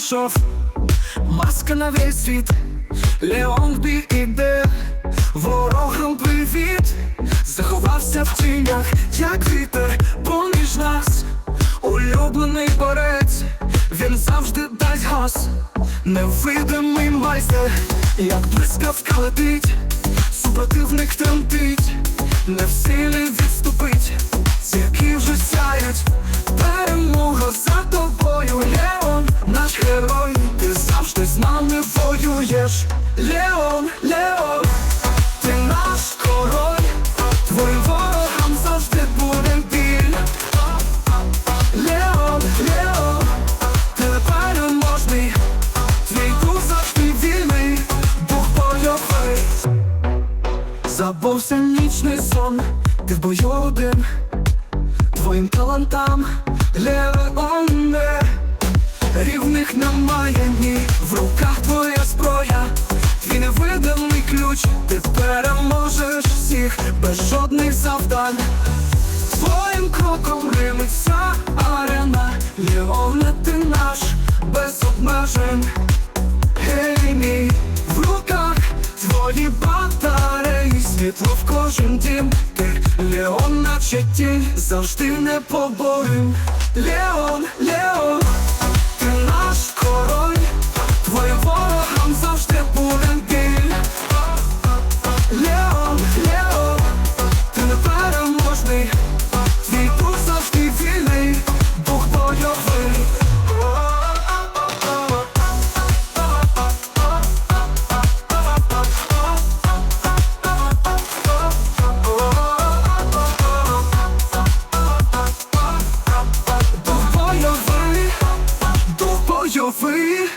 прийшов, маска на весь світ, Леон бі іде, ворогом привіт, заховався в тінях, як вітер поміж нас, улюблений борець, він завжди дасть газ, невидимий майстер, як блискавка летить, нами воюєш, Леон, Леон, ти наш король, твоїм ворогам завжди буде біль. Леон, Леон, ти непереможний, твій дух завжди вільний, дух бойовий. Забувся нічний сон, ти в бою один, твоїм талантам. Леоне переможеш всіх без жодних завдань. Твоїм кроком римиться арена, Леоне ти наш без обмежень. Гей, мій, в руках твої батареї, світло в кожен дім, ти Леон, наче тінь, завжди не поборем. Леон, Леон, що ви.